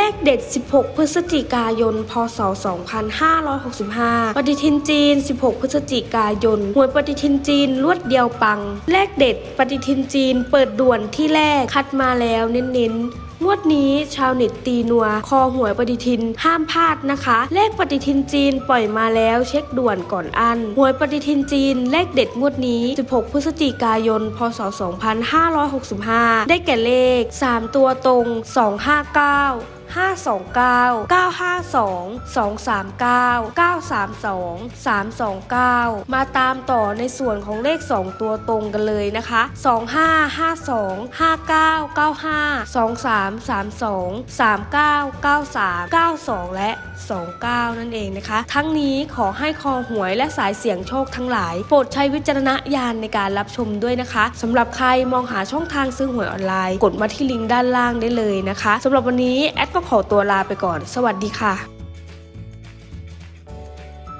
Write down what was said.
เลขเด็ด 16 พฤศจิกายน พศ 2565 ปฏิทินจีน 16 พฤศจิกายน หวยปฏิทินจีน รวดเดียวปัง เลขเด็ด ปฏิทินจีน เปิดด่วนที่แรก คัดมาแล้วเน้นๆ งวดนี้ชาวเน็ตตีนัว คอหวยปฏิทินห้ามพลาดนะคะ เลขปฏิทินจีนปล่อยมาแล้วเช็คด่วนก่อนอัน หวยปฏิทินจีนเลขเด็ดงวดนี้ 16 พฤศจิกายน พศ 2565 ได้แก่เลข 3 ตัวตรง 259 529 952 239 932 329มาตามต่อในส่วนของเลข 2 ตัวตรงกันเลยนะคะ 2552 5995 332 3993 92 และ 29 นั่นเองนะคะ ทั้งนี้ขอให้คอหวยและสายเสี่ยงโชคทั้งหลาย โปรดใช้วิจารณญาณในการรับชมด้วยนะคะสำหรับใครมองหาช่องทางซื้อหวยออนไลน์ กดมาที่ลิงก์ด้านล่างได้เลยนะคะสำหรับวันนี้แอดก็ขอตัวลาไปก่อน สวัสดีค่ะ